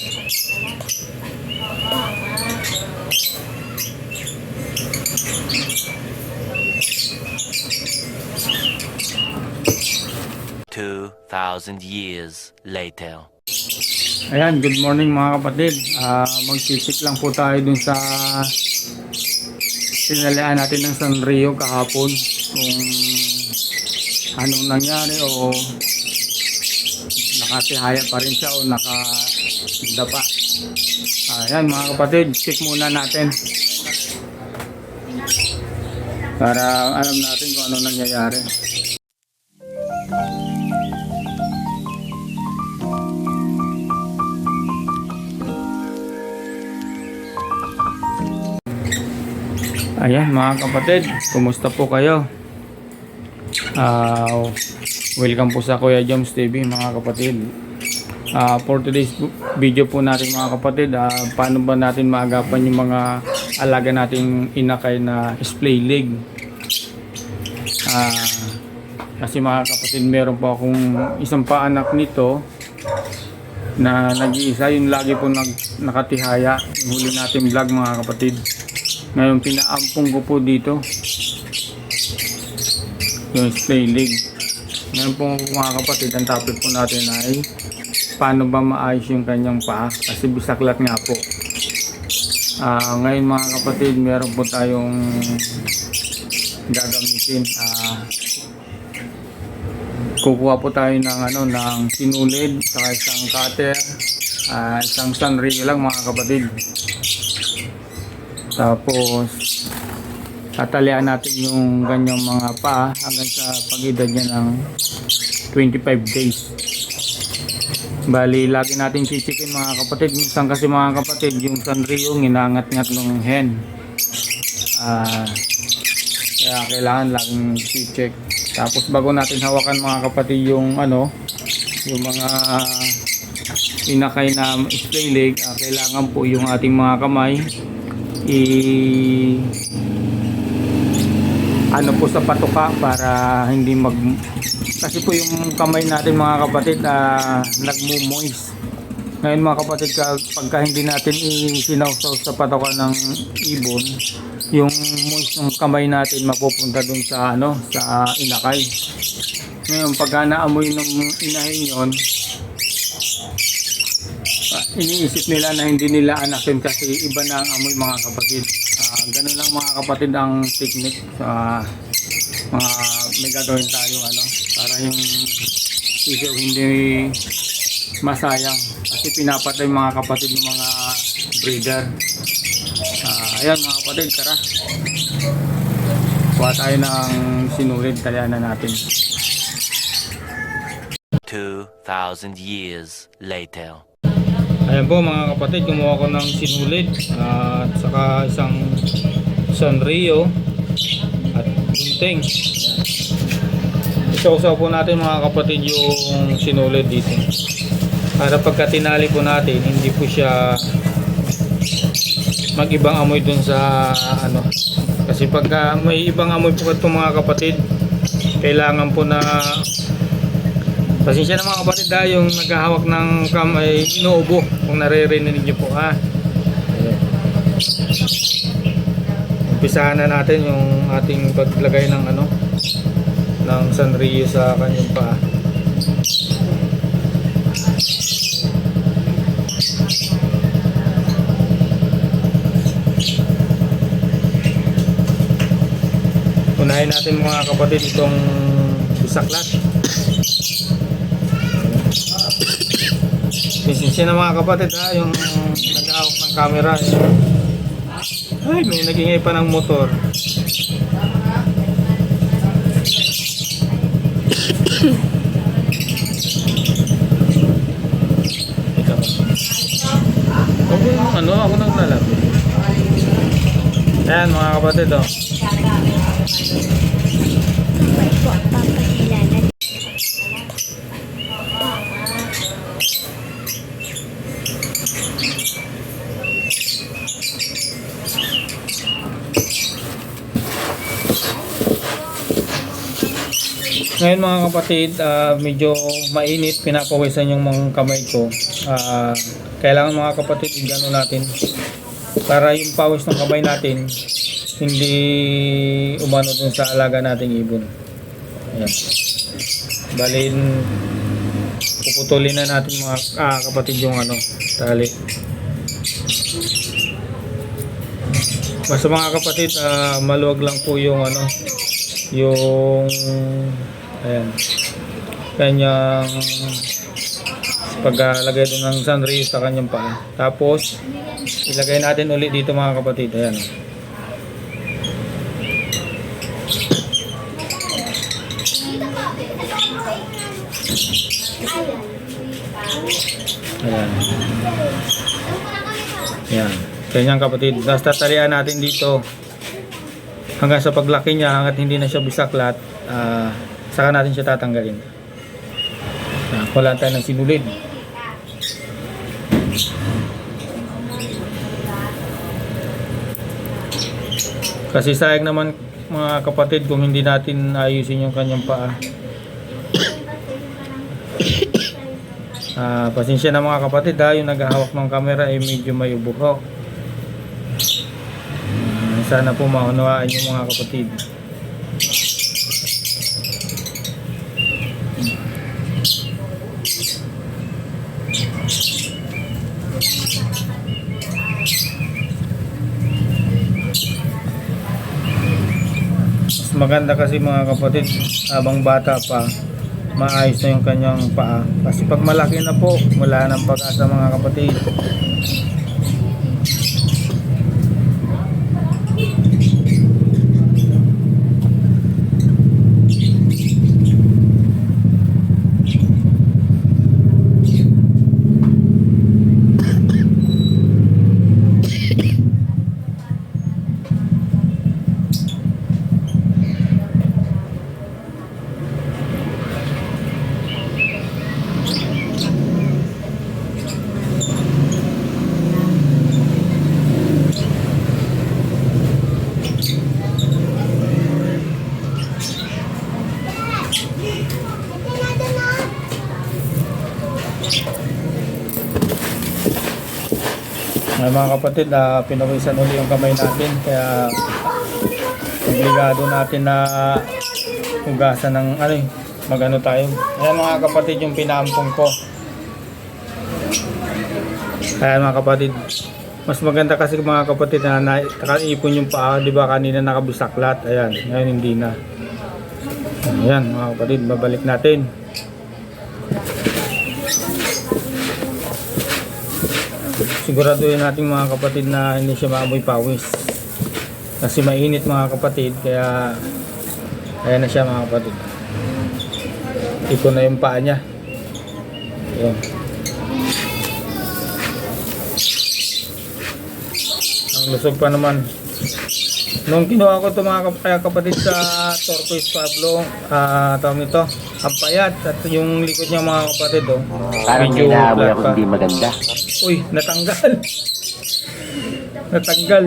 Two thousand years later. Ayan, good morning mga kapatid. Ah, magsisik lang po tayo dun sa sinalian natin ng Sanrio kahapon kung anong nangyari o nakatihaya pa rin siya o nakadapa. Ayan mga kapatid, check muna natin. Para alam natin kung ano nangyayari. Ayan mga kapatid, kumusta po kayo? Ah, welcome po sa Kuya Joms TV mga kapatid. Ah, for today's video po natin mga kapatid, ah, paano ba natin maagapan yung mga alaga nating inakay na splay leg? Ah, kasi mga kapatid, meron po akong isang paanak nito na nag-iisa, yung lagi po nag, nakatihaya. Yung huli natin vlog mga kapatid. Ngayon pinaampong ko po dito yung splay leg. Ngayon po mga kapatid, ang topic po natin ay paano ba maayos yung kanyang paa kasi bisaklat nga po. Ah, ngayon mga kapatid, meron po tayong gagamitin. Ah, kukuha po tayo ng ano ng sinulid saka isang cutter, ah, isang sunray lang mga kapatid. Tapos, tatalian natin yung ganyang mga paa hanggang sa pag-edad niya ng 25 days. Bali, lagi natin chichikin mga kapatid. Minsan kasi mga kapatid, yung sanrio, ginangat-ngat ng hen. Ah, kaya kailangan laging check. Tapos bago natin hawakan mga kapatid yung ano, yung mga inakay na splay leg, ah, kailangan po yung ating mga kamay i ano po sa patuka para hindi mag kasi po yung kamay natin mga kapatid uh, nagmo-moist ngayon mga kapatid ka- pagka hindi natin isinawsaw sa patuka ng ibon yung moist ng kamay natin mapupunta dun sa ano sa inakay ngayon pagka naamoy ng inahin yon Ah, iniisip nila na hindi nila anak yun kasi iba na ang amoy mga kapatid. Ah, ganun lang mga kapatid ang technique sa mga may gagawin tayo ano para yung sisiw hindi masayang kasi pinapatay mga kapatid ng mga breeder. Ah, ayan mga kapatid, tara. Kuha tayo ng sinulid, talian na natin. Two thousand years later. Ayan po mga kapatid, kumuha ko ng sinulid at saka isang Sanrio gunting. Isaw-saw po natin mga kapatid yung sinulid dito. Para pagka tinali po natin, hindi po siya mag-ibang amoy dun sa ano. Kasi pagka may ibang amoy po ito mga kapatid, kailangan po na Pasensya na mga kapatid ha, yung naghahawak ng kamay inuubo kung naririnig niyo po ha. Ayan. Umpisahan na natin yung ating paglagay ng ano ng Sanrio sa kanyang paa. Unahin natin mga kapatid itong bisaklat. Pasensya na mga kapatid ha, yung nag-hawak ng camera. Eh. Ay, may nagingay pa ng motor. Yung ano, ako nang lalapit. Ayan mga kapatid oh. Ngayon mga kapatid, ah, medyo mainit, pinapawisan yung mga kamay ko. Ah, kailangan mga kapatid, igano natin para yung pawis ng kamay natin hindi umano dun sa alaga nating ibon. Ayan. Balin, puputulin na natin mga ah, kapatid yung ano, tali. Basta mga kapatid, ah, maluwag lang po yung ano, yung ayan, kanyang paglalagay doon ng sunrays sa kanyang paa. Tapos, ilagay natin ulit dito mga kapatid. Ayan. Ayan. Ayan. Kanyang kapatid. Tapos tatalian natin dito hanggang sa paglaki niya, hanggat hindi na siya bisaklat, ah, saka natin siya tatanggalin. Ah, wala tayo ng sinulid. Kasi sayang naman mga kapatid kung hindi natin ayusin yung kanyang paa. Ah, pasensya na mga kapatid ha, yung naghahawak ng camera ay medyo may ubuho. Ah, sana po maunawaan yung mga kapatid. Maganda kasi mga kapatid, habang bata pa, maayos na yung kanyang paa. Kasi pag malaki na po, wala nang pag-asa mga kapatid. Mga kapatid, uh, pinawisan uli yung kamay natin kaya obligado natin na hugasan ng ano eh, magano tayo. Ayan mga kapatid yung pinaampong ko. Ayan mga kapatid, mas maganda kasi mga kapatid na- nakaipon yung paa, di ba kanina nakabusaklat. Ayan, ngayon hindi na. Ayan mga kapatid, babalik natin. Siguraduhin natin mga kapatid na hindi siya maamoy pawis. Kasi mainit mga kapatid kaya ayan na siya mga kapatid. Iko na yung paa niya. Ayan. ang lusog pa naman. Nung kinuha ko ito mga kapatid sa Torquoise Pablo ah tawag nito ang payat at yung likod niya mga kapatid oh, Parang may naamoy ako hindi maganda. Uy, natanggal. natanggal.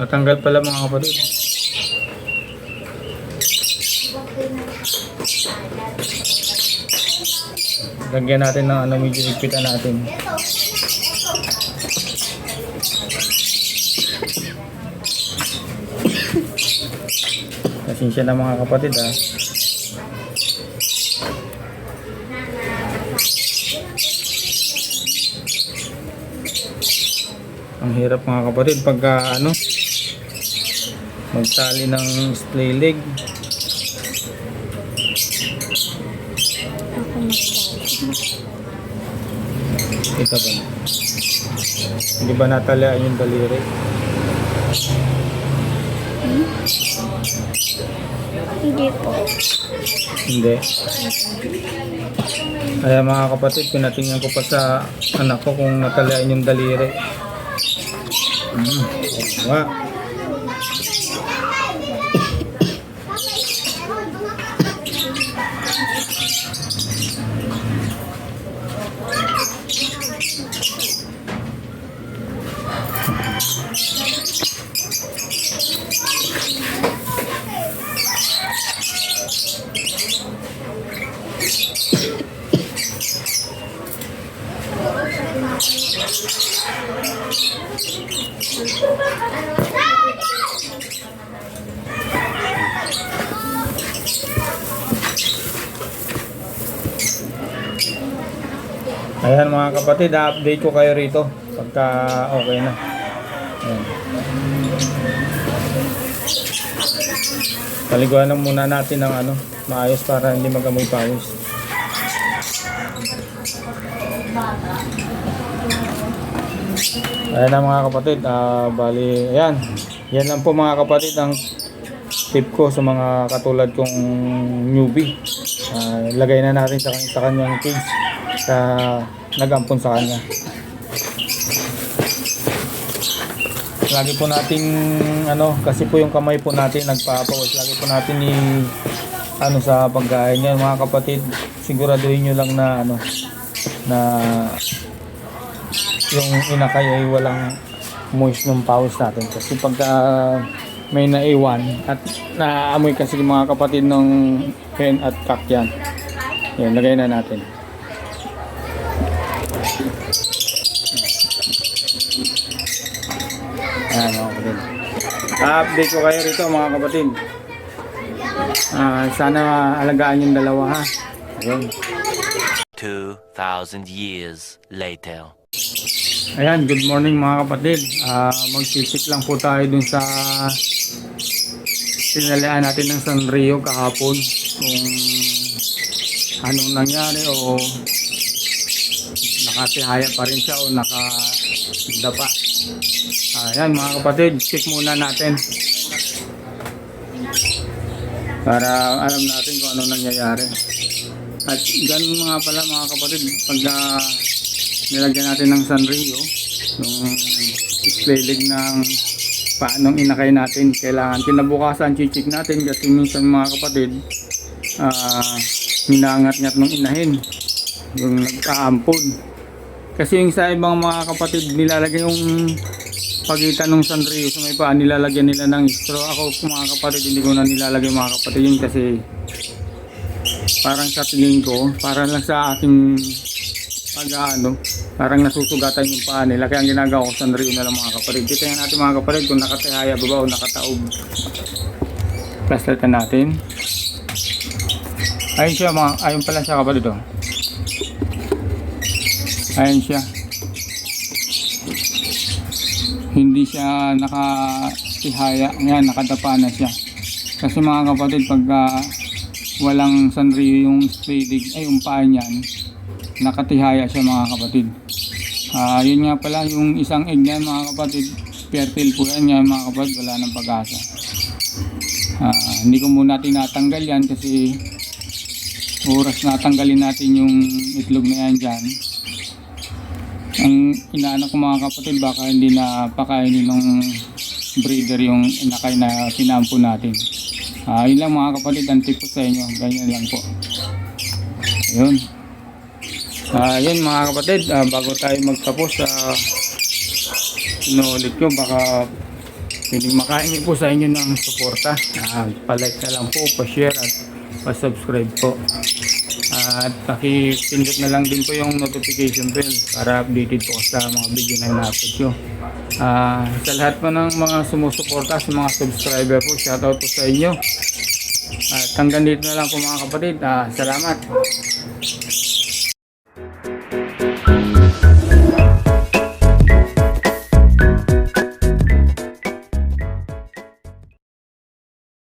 Natanggal pala mga kapatid. Lagyan natin ng ano medyo ipitan natin. Pasensya na mga kapatid ha. Ang hirap mga kapatid pagka ano magtali ng splay leg. Ito ba? Hindi ba natalian yung daliri? Hindi po. Hindi. Kaya mga kapatid, pinatingnan ko pa sa anak ko kung natalian yung daliri. Thank you. Ayan mga kapatid, update ko kayo rito pagka okay na. Ayan. Paliguan lang muna natin ng ano, maayos para hindi magamoy pawis. Ayan na mga kapatid, ah, bali, ayan. Yan lang po mga kapatid ang tip ko sa mga katulad kong newbie. Ah, lagay na natin sa, sa kanyang cage sa nagampon sa kanya. Lagi po nating ano, kasi po yung kamay po natin nagpapawas. Lagi po natin i ano sa pagkain niya mga kapatid. Siguraduhin niyo lang na ano na yung inakay ay walang moist ng pawis natin kasi pagka may naiwan at naamoy kasi mga kapatid ng hen at cock yan yan lagay na natin update ko kayo rito mga kapatid. Ah, sana alagaan yung dalawa ha. Ayun. 2,000 years later. Ayan, good morning mga kapatid. Ah, magsisik lang po tayo dun sa sinalian natin ng Sanrio kahapon kung anong nangyari o nakatihaya pa rin siya o nakadapa. Ayan mga kapatid, check muna natin. Para alam natin kung anong nangyayari. At ganun mga pala mga kapatid, pag ah, nilagyan natin ng Sanrio, yung display leg ng paanong inakay natin, kailangan kinabukasan, chichik natin kasi minsan mga kapatid, ah minangat-ngat ng inahin, yung nagkaampon. Kasi yung sa ibang mga kapatid, nilalagay yung pagitan ng Sanrio sa may paa, nilalagyan nila ng straw. Ako mga kapatid, hindi ko na nilalagay mga kapatid yun kasi parang sa tingin ko, parang lang sa aking pag ano, parang nasusugatan yung paa nila. Kaya ang ginagawa ko sa Rio na lang mga kapatid. Tingnan natin mga kapatid kung nakatihaya ba ba o nakataob. Plasterkan natin. Ayun siya mga, ayun pala siya kapatid oh. Ayun siya. Hindi siya nakatihaya. Ngayon, nakadapa na siya. Kasi mga kapatid, pagka walang sanrio yung spading, ay yung paa niyan, nakatihaya siya mga kapatid. Ah, yun nga pala yung isang egg niyan mga kapatid, fertile po yan nga mga kapatid, wala nang pag-asa. Ah, hindi ko muna tinatanggal yan kasi oras na tanggalin natin yung itlog na yan dyan. Ang inaano ko mga kapatid, baka hindi na pakainin ng breeder yung inakay na kinampo natin. Ah, yun lang mga kapatid, ang tip ko sa inyo. Ganyan lang po. Ayun. Ah, yun mga kapatid, ah, bago tayo magtapos, uh, inuulit ko, baka pwedeng makain po sa inyo ng suporta. Ah, palike na lang po, pa-share at pa-subscribe po. At pakipindot na lang din po yung notification bell para updated po sa mga video na ina-upload ko. Ah, sa lahat po ng mga sumusuporta, sa mga subscriber po, shoutout po sa inyo. At hanggang dito na lang po mga kapatid. Ah, salamat.